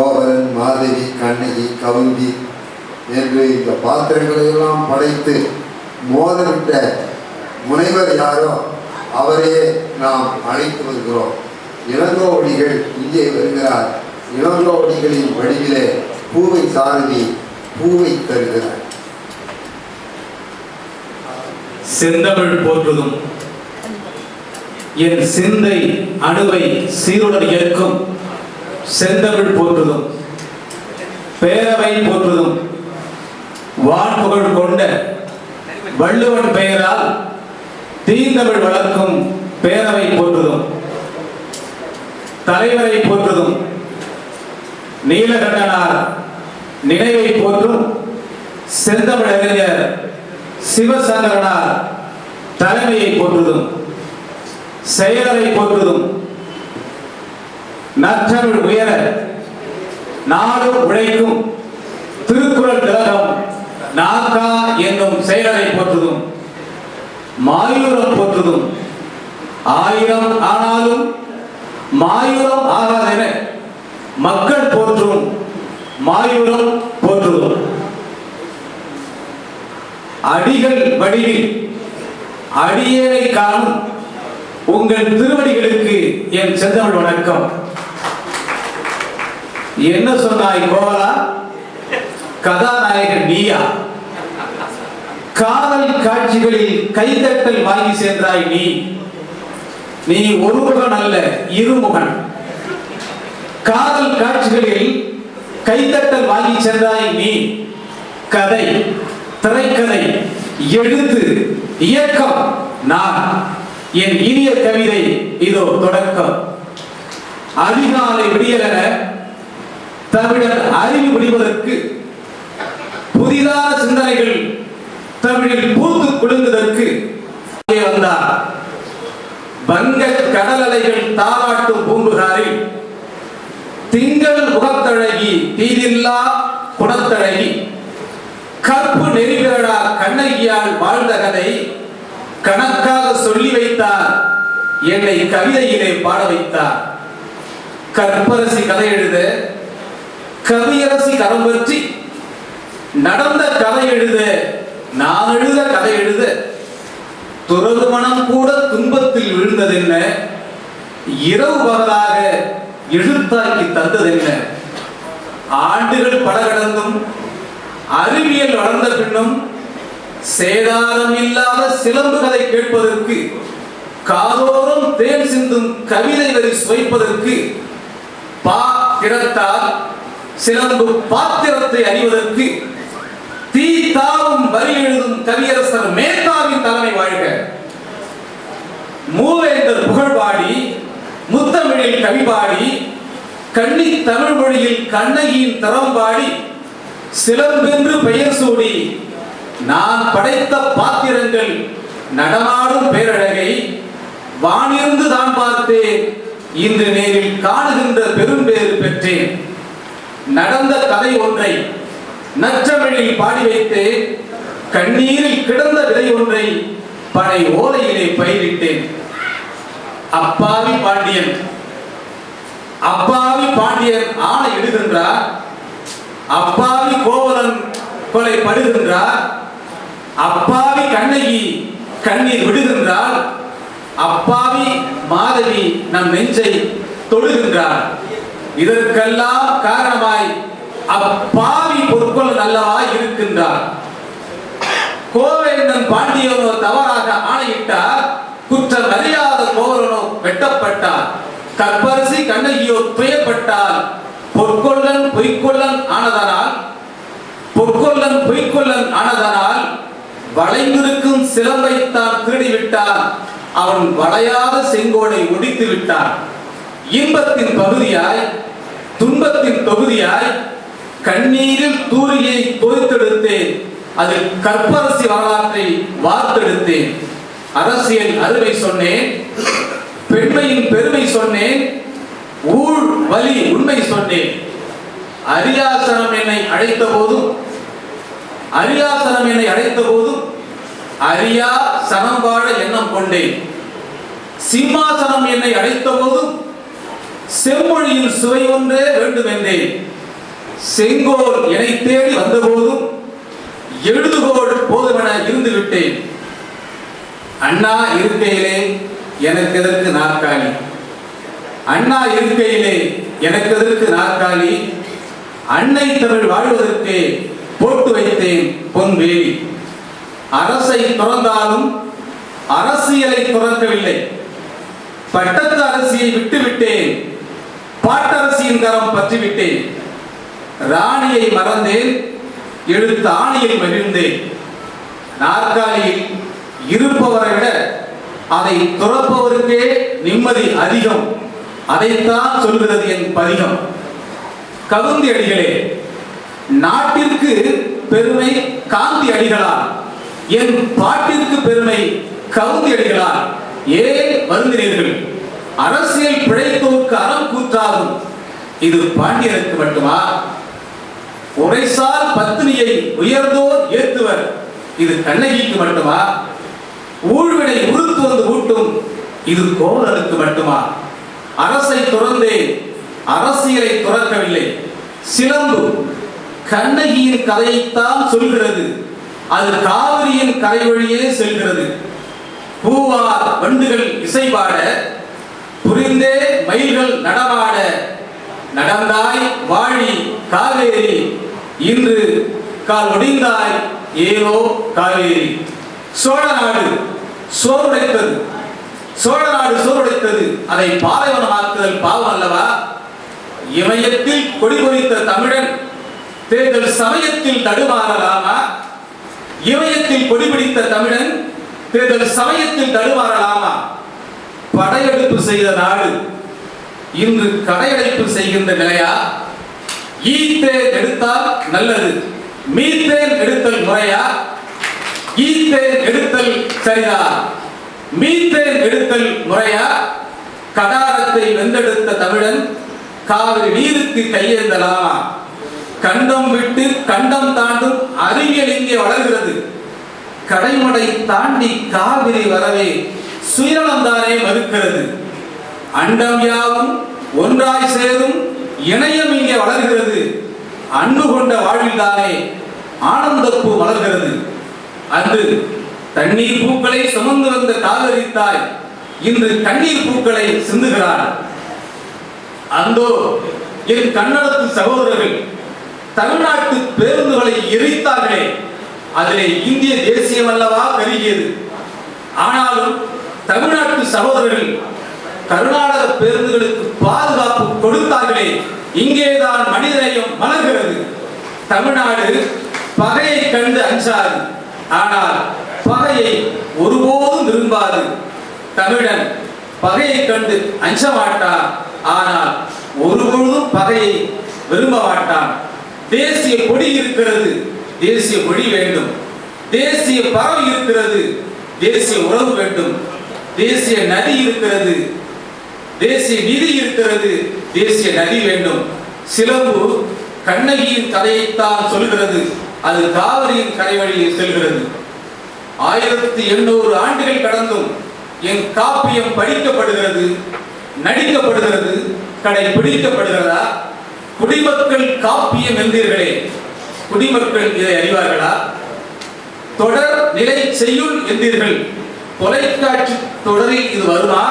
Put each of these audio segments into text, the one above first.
கோவலன் மாதவி கண்ணகி கவுந்தி என்று இந்த பாத்திரங்களையெல்லாம் படைத்து மோதலிட்ட முனைவர் யாரோ அவரையே நாம் அழைத்து வருகிறோம். இளங்கோவடிகள் இங்கே வருகிறார். இளங்கோவடிகளின் வழியிலே பூவை சாரதி பூவை தருகிறார். செந்தமிழ் போற்றுதும். என் சிந்தை அணுவை சீருடன் ஏற்கும் செந்தமிழ் போற்றுதும் பேரவை போற்றுதும் வான்புகழ் கொண்ட வள்ளுவன் பெயரால் தீந்தமிழ் வளர்க்கும் பேரவை போற்றுதும் தலைவரை போற்றுதும் நீலகண்டனார் நினைவை போற்றும் செந்தமிழ் அறிஞர் சிவசங்கரனார் தலைமையை போற்றுதும் செயலரை போற்றுதும் நற்றமிழ் உயர நாடும் உழைக்கும் திருக்குறள் திலகம் நாக்கா என்னும் செயலரை போற்றுதும் மாயூரம் போற்றுதும். ஆயிரம் ஆனாலும் மாயூரம் ஆகாதென மக்கள் போற்றும் மாயூரம் போற்றுதும். அடிகள் வடிவில் அடியேனை காணும் உங்கள் திருவடிகளுக்கு என் செந்தமிழ் வணக்கம். என்ன சொன்னாய் கோவலா கதாநாயகன் நீயா? காதல் காட்சிகளில் கைதட்டல் வாங்கி சென்றாய் நீ. நீ ஒருமுகன் அல்ல இருமுகன். காதல் காட்சிகளில் கைதட்டல் வாங்கி சென்றாய் நீ. கதை திரைக்கதை எழுத்து இயக்கம். நான் என் இனிய கவிதை இதோ தொடக்கம். அதிகாலை விடியலென தமிழர் அறிவு விடுவதற்கு புதிதான சிந்தனைகள் தமிழில் பூத்து குலுங்குவதற்கு வந்தார். வங்க கடல் அலைகள் தாராட்டும் பூம்புகாரில் திங்கள் முகத்தழகி தீதில்லா குணத்தழகி கற்பு நெறிகளா கண்ணகியால் வாழ்ந்த கதை கணக்காக சொல்லி வைத்தார் என்னை கவிதையிலே பாட வைத்தார். கற்பரசி கதை எழுத கவியரசி கரம் பற்றி நடந்த கதை எழுத. நான் எழுத கதை எழுத. துறவு மனம் கூட துன்பத்தில் விழுந்தது என்ன இரவு பகலாக எழுத்தாக்கி தந்ததென்ன? ஆண்டுகள் பல கடந்தும் அறிவியல் வளர்ந்த பின்னும் சேதாரம் இல்லாத சிலம்பு கதை கேட்பதற்கு காதோறும் தேன் சிந்தும் கவிதை வரி சுவைப்பதற்கு கிடத்தால் சிலம்பு பாத்திரத்தை அறிவதற்கு தீ தாவும் வரி எழுதும் கவியரசர் மேத்தாவின் தலைமை வாழ்க. மூவேந்தர் புகழ்பாடி முத்தமிழில் கவி பாடி கண்ணி தமிழ் மொழியில் கண்ணகியின் தரம் பாடி சிலம்பென்று பெயர் சூடி நான் படைத்த பாத்திரங்கள் நடமாடும் பேரழகை வானிருந்து தான் பார்த்தேன். இன்று நேரில் காணுகின்ற பெரும்பேறு பெற்றேன். நடந்த கதை ஒன்றை நற்றமிழில் பாடி வைத்து கண்ணீரில் கிடந்த விதை ஒன்றை பனை ஓலையிலே பயிரிட்டேன். அப்பாவி பாண்டியன். அப்பாவி பாண்டியன் ஆணை இடுகின்றார் அப்பாவி கோவலன் கொலை படுகின்றார். அப்பாவி கண்ணகி கண்ணீர் விடுகின்றார். அப்பாவி மாதவி நம் நெஞ்சை தொடுகின்றார். இதற்கெல்லாம் காரணமாய் அப்பாவி பொற்கொள் அல்லவா இருக்கின்றார். கோவேந்தன் பாண்டியனோ தவறாக ஆணையிட்டார். குற்றம் அறியாத கோவலனோ வெட்டப்பட்டார். கற்பரசி கண்ணகியோ துயப்பட்டார். பொற்கொள்ளன் பொய்க்கொள்ளன் ஆனதனால் பொற்கொள்ளன் பொய்க்கொள்ளன் ஆனதனால் வளைந்திருக்கும் சிலம்பைத்தான் திருடிவிட்டார் அவன் வளையாத செங்கோலை ஒடித்து விட்டான் இன்பத்தின் பகுதியாய் துன்பத்தின் தொகுதியாய் கண்ணீரில் தூரியை தோய்த்தெடுத்தேன் அதில் கற்பரசி வரலாற்றை வார்த்தெடுத்தேன். அரசியல் அறுவை சொன்னேன். பெண்மையின் பெருமை சொன்னேன். ஊழ் வலி உண்மை சொன்னேன். அரியாசனம் என்னை அழைத்த போதும் அரியாசனம் என்னை அழைத்த போதும் அரியா சனம் வாழ எண்ணம் கொண்டேன். சிம்மாசனம் என்னை அழைத்த போதும் செம்மொழியின் சுவை ஒன்றே வேண்டும் என்றேன் செங்கோல் என்னை தேடி வந்தபோதும் எழுதுகோள் போதுமென இருந்து விட்டேன் அண்ணா இருக்கையிலே எனக்கு எதற்கு நாற்காலி? அண்ணா இருக்கையிலே எனக்கு எதற்கு நாற்காலி? அன்னை தமிழ் வாழ்வதற்கு போட்டு வைத்தேன் பொன்வேலி அரசை துறந்தாலும் அரசியலை துறக்கவில்லை. பட்டத்து அரசியை விட்டுவிட்டேன். பாட்டரசியின் கரம் பற்றிவிட்டேன். ராணியை மறந்தேன் எழுத்து ஆணியில் மகிழ்ந்தேன். நாற்காலியில் இருப்பவரை விட அதை துறப்பவருக்கே நிம்மதி அதிகம். அதைத்தான் சொல்கிறது என் பதிகம். கவுந்தி அடிகளே நாட்டிற்கு பெருமை காந்தி அடிகளார். என் பாட்டிற்கு பெருமை கவுந்தி அடிகளார். ஏன் வருந்தினீர்கள்? அரசியல் பிழைத்தோருக்கு அறம் கூற்றாகும் இது பாண்டியனுக்கு மட்டுமா? உரைசால் பத்தினியை உயர்ந்தோர் ஏத்துவர். இது கண்ணகிக்கு மட்டுமா? ஊழ்வினை உறுத்து வந்து ஊட்டும். இது கோவலனுக்கு மட்டுமா? அரசை துறந்தே அரசியலை துறக்கவில்லை. சிலம்பு கண்ணகியின் கதையைத்தான் சொல்கிறது. அது காவிரியின் கரை வழியே செல்கிறது. பூவார் வண்டுகள் இசைபாட புரிந்தே மயில்கள் நடமாட நடந்தாய் வாழி காவேரி இன்று கால் ஒடிந்தாய் ஏனோ காவேரி. சோழ நாடு சோறுடைத்தது சோழ நாடு சோறுடைத்தது. அதை பாலைவனமாக்குதல் பாவம் அல்லவா? இமயத்தில் கொடி பொறித்த தமிழன் தேர்தல் சமயத்தில் தடுமாறலாமா? இமயத்தில் கொடி பிடித்த தமிழன் தேர்தல் சமயத்தில் தடுமாறலாமா? படையெடுப்பு செய்த நாடு இன்று கடையடைப்பு செய்கின்ற நிலையா? ஈத்தேன் எடுத்தால் நல்லது. மீத்தேன் எடுத்தல் முறையா? ஈத்தேன் எடுத்தல் சரிதா? மீத்தேன் எடுத்தல் முறையா? கடாரத்தை வெந்தெடுத்த தமிழன் காவிரி நீருக்கு கையேந்தலாமா? கண்டம் விட்டு கண்டம் தாண்டும் அறிவியல் இங்கே வளர்கிறது? கடைமடை தாண்டி காவிரி வரவே சுயநலம்தானே மறுக்கிறது? அண்டம் யாவும் ஒன்றாய் சேரும் இணையம் இங்கே வளர்கிறது. அன்பு கொண்ட வாழ்வில்தானே ஆனந்தப்பூ வளர்கிறது அன்று தண்ணீர் பூக்களை சுமந்து வந்த காவிரி தாய் இன்று கண்ணீர் பூக்களை சிந்துகிறார் அந்தோ என் கன்னடத்து சகோதரர்கள் தமிழ்நாட்டு பேருந்துகளை எரித்தார்களே. அதிலே இந்திய தேசியம் அல்லவா பெருகியது ஆனாலும் தமிழ்நாட்டு சகோதரர்கள் கர்நாடக பேருந்துகளுக்கு பாதுகாப்பு கொடுத்தார்களே இங்கேதான் மனிதநேயம் மலர்கிறது தமிழ்நாடு பகையை கண்டு அஞ்சாது ஆனால் பகையை ஒருபோதும் விரும்பாது. தமிழன் பகையை கண்டு அஞ்ச மாட்டான் ஆனால் ஒருபொழுதும் பகையை விரும்ப மாட்டான். தேசிய கொடி இருக்கிறது தேசிய மொழி வேண்டும். தேசிய பறவை இருக்கிறது தேசிய உறவு வேண்டும். தேசிய நதி இருக்கிறது. தேசிய நிதி இருக்கிறது. தேசிய நதி வேண்டும். சிலம்பு கண்ணகியின் கதையைத்தான் சொல்கிறது அது காவிரியின் கரை வழியில் செல்கிறது. ஆயிரத்தி எண்ணூறு ஆண்டுகள் கடந்தும் என் காப்பியம் படிக்கப்படுகிறது நடிக்கப்படுகிறது. கடை பிடிக்கப்படுகிறதா குடிமக்கள் காப்பியம் என்றீர்களே குடிமக்கள் இதை அறிவார்களா? தொடர் நிலை செய்யுள் என்றீர்கள் தொலைக்காட்சி தொடரில் இது வருமா?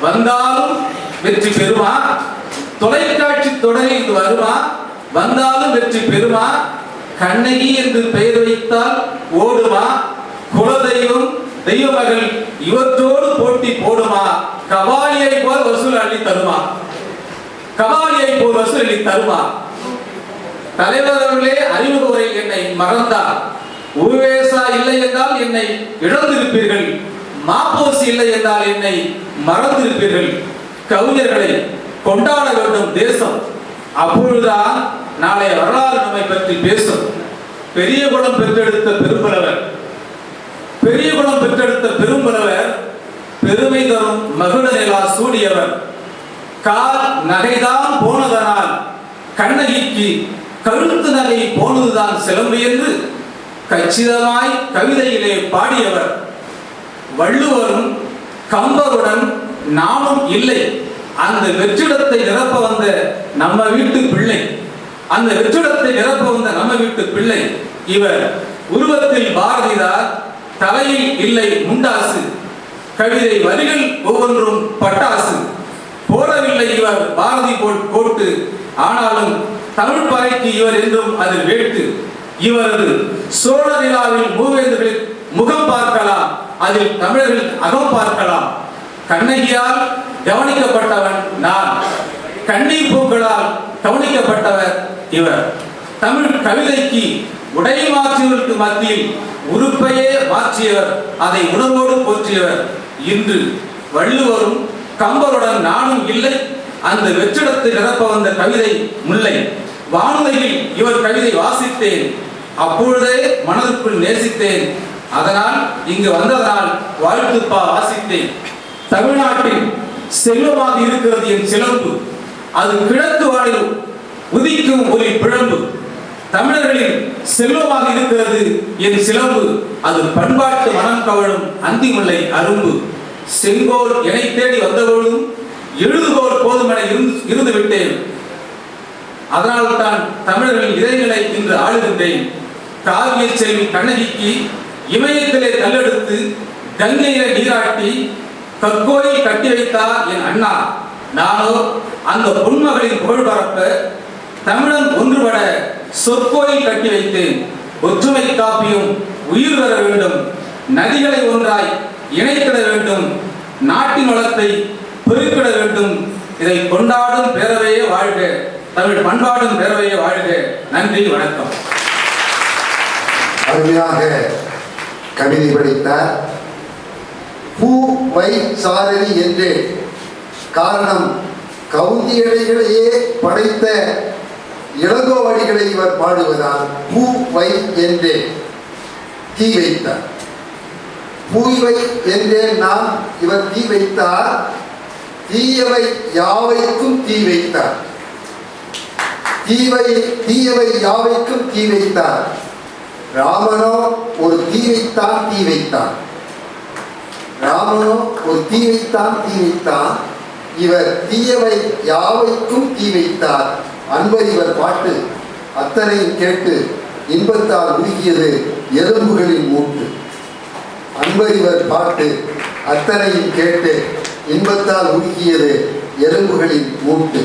வந்தாலும் வெற்றி பெறுமா? தொலைக்காட்சி தொடரில் இது வருமா? வந்தாலும் வெற்றி பெறுமா? கண்ணகி என்று பெயர் வைத்தால் ஓடுமா? குலதெய்வம் தெய்வமகள் இவற்றோடு போட்டி போடுமா? கபாலியை போல் வசூல் அள்ளி தருமா? கபாலியை போல் வசூல் அள்ளி தருமா? தலைவர் அவர்களே அறிமுக உரையில் என்னை மறந்தார். உருவேசா இல்லை என்றால் என்னை இழந்திருப்பீர்கள். மாப்போசி இல்லை என்றால் என்னை மறந்திருப்பீர்கள். கவிஞர்களை கொண்டாட வேண்டும் தேசம். அப்பொழுதுதான் நாளை வரலாறு நம்மை பற்றி பேசும். பெரிய குணம் பெற்றெடுத்த பெரும்பலவர் பெரிய குணம் பெற்றெடுத்த பெரும்பலவர் பெருமை தரும் மகுட சூடியவர். கால் நகைதான் போனதனால் கண்ணகிக்கு கழுத்து நகை போனதுதான் சிலம்பு என்று கச்சிதமாய் கவிதையிலே பாடியவர் வள்ளுவரும் கம்பருடன் நானும் இல்லை. அந்த வெற்றிடத்தை நிரப்ப வந்த நம்ம வீட்டு பிள்ளை அந்த வெற்றிடத்தை நிரப்ப வந்த நம்ம வீட்டு பிள்ளை இவர் உருவத்தில் பாரதிதார் தலையில் இல்லை முண்டாசு. கவிதை வரிகள் ஒவ்வொன்றும் பட்டாசு. போடவில்லை இவர் பாரதி போல் கோட்டு ஆனாலும் தமிழ் பறைக்கு இவர் என்றும் அது வேட்டு. இவரது சோழ நிலாவில் மூவேந்தர்களின் முகம் பார்க்கலாம் அதில் தமிழர்கள் அகம் பார்க்கலாம். கண்ணகியால் கவனிக்கப்பட்டவன் நான். கண்ணீர் பூக்களால் கவனிக்கப்பட்டவர் இவர். தமிழ் கவிதைக்கு உடை மாற்றியவர்களுக்கு மத்தியில் உறுப்பையே மாற்றியவர் அதை உணர்வோடு போற்றியவர். இன்று வள்ளுவரும் கம்பருடன் நானும் இல்லை அந்த வெற்றிடத்தை நிரப்ப வந்த கவிதை முல்லை. வானொலியில் இவர் கவிதை வாசித்தேன். அப்பொழுதே மனதுக்குள் நேசித்தேன். அதனால் இங்கு வந்ததனால் வாழ்த்துப்பா வாசித்தேன். தமிழ்நாட்டில் செல்வமாக இருக்கிறது என் சிலம்பு. அது கிழக்கு வானில் உதிக்கும் ஒரு பிழம்பு. தமிழர்களின் செல்வமாக இருக்கிறது என் சிலம்பு. அது பண்பாட்டு மனம் கவழும் அந்திமுல்லை அரும்பு. செங்கோல் எனை தேடி வந்தபோதும் எழுதுகோல் போதுமென இருந்து இருந்து விட்டேன் அதனால் தான் தமிழர்களின் இதயங்களை இன்று ஆளுகின்றேன். காவிய செல்வி கண்ணகிக்கு இமயத்திலே கல்லெடுத்து கங்கையில நீராட்டி கற்கோயில் கட்டி வைத்தார் என் அண்ணா. நானோ அந்த பொன்மகளின் புகழ் பரப்ப தமிழன் ஒன்றுபட சொற்கோயில் கட்டி வைத்தேன். ஒற்றுமை காப்பியும் உயிர் பெற வேண்டும். நதிகளை ஒன்றாய் இணைத்திட வேண்டும். நாட்டின் வளத்தை பெருக்கிட வேண்டும். இதை கொண்டாடும் பேரவையே வாழ்க. தமிழ் பண்பாடும் பேரவையே வாழ்க. நன்றி வணக்கம். அருமையாக கவிதை படித்தார். பூ வை சாரதி என்று. காரணம் கவுந்தியடைகளையே படைத்த இளங்கோவடிகளை இவர் பாடுவதால் பூ வை என்று தீ வைத்தார். பூவை என்றே நான் இவர் தீ வைத்தார். தீயவை யாவைக்கும் தீ வைத்தார். தீவை தீயவை யாவைக்கும் தீ வைத்தார். ராமனோ ஒரு தீ வைத்தான் தீ வைத்தான் ராமனோ ஒரு தீ வைத்தான் தீ வைத்தான் இவர் தீயவை யாவைக்கும் தீ வைத்தார் அன்பர் இவர் பாட்டு அத்தனையும் கேட்டு இன்பத்தால் உருகியது எலும்புகளின் மூட்டு. அன்பர் இவர் பாட்டு அத்தனையும் கேட்டு இன்பத்தால் உருகியது எலும்புகளின் மூட்டு.